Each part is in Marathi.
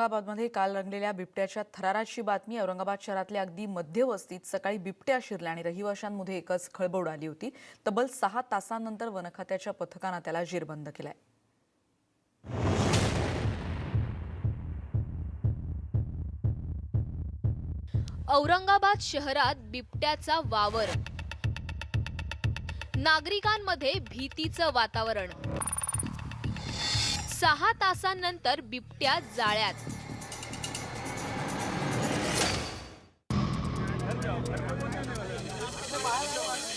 औरंगाबादमध्ये काल रंगलेल्या बिबट्याच्या थराराची बातमी. औरंगाबाद शहरातल्या अगदी मध्यवस्तीत सकाळी बिबट्या शिरल्या आणि रहिवाशांमध्ये एकच खळबळ आली होती. तब्बल सहा तासांनंतर वनखात्याच्या पथकानं त्याला जेरबंद केलाय. औरंगाबाद शहरात बिबट्याचा वावर. नागरिकांमध्ये भीतीचं वातावरण. सहा तासांनंतर बिबट्या जाळ्यात.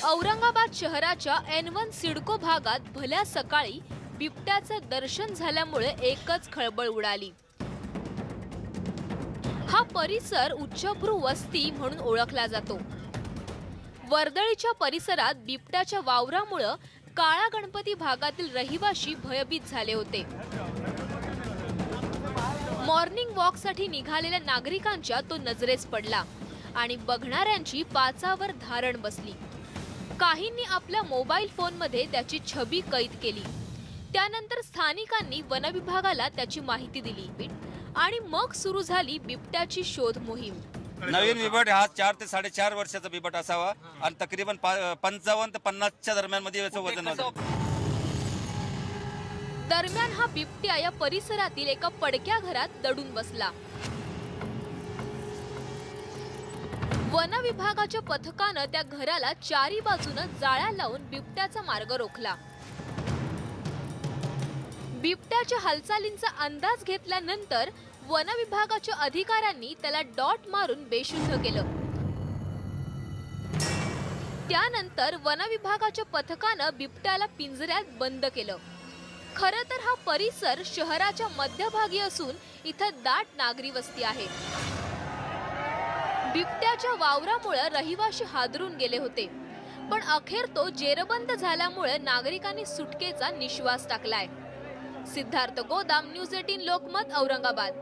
औरंगाबाद शहराच्या एन वन सिडको भागात भल्या सकाळी बिबट्याचं दर्शन झाल्यामुळे एकच खळबळ उडाली. हा परिसर उच्चभ्रू वस्ती म्हणून ओळखला जातो. वर्दळीच्या परिसरात बिबट्याच्या वावरामुळं काळा गणपती भागातील रहिवाशी भयभीत झाले होते. मॉर्निंग वॉकसाठी निघालेल्या नागरिकांच्या तो नजरेस पडला आणि बघणाऱ्यांची पाचावर धारण बसली. काहींनी आपल्या मोबाईल फोनमध्ये त्याची छबी कैद केली. त्यानंतर स्थानिकांनी वनविभागाला त्याची माहिती दिली आणि मग सुरू झाली बिबट्याची शोध मोहीम. नवीन बिबट हा चार ते साडेचार वर्षाचा बिबट असावा. आणि तकरीबन पंचावन्न ते पन्नासच्या दरम्यानमध्ये याचं वजन असेल दरम्यान हा बिबट्या या परिसरातील एका पडक्या घरात दडून बसला. वन विभागाच्या पथकानं त्या घराला चारी बाजूनं जाळ्या लावून बिबट्याचा मार्ग रोखला. बिबट्याच्या हालचालींचा अंदाज घेतल्यानंतर वन विभागाच्या अधिकाऱ्यांनी त्याला डॉट मारून बेशुद्ध केलं. त्यानंतर वन विभागाच्या पथकानं बिबट्याला पिंजऱ्यात बंद केलं. खरं तर हा परिसर शहराच्या मध्यभागी असून इथं दाट नागरी वस्ती आहे. बिबट्याच्या वावरामुळे रहिवाशी हादरून गेले होते. पण अखेर तो जेरबंद झाल्यामुळे नागरिकांनी सुटकेचा निश्वास टाकलाय. सिद्धार्थ गोदाम न्यूज एटीन लोकमत औरंगाबाद.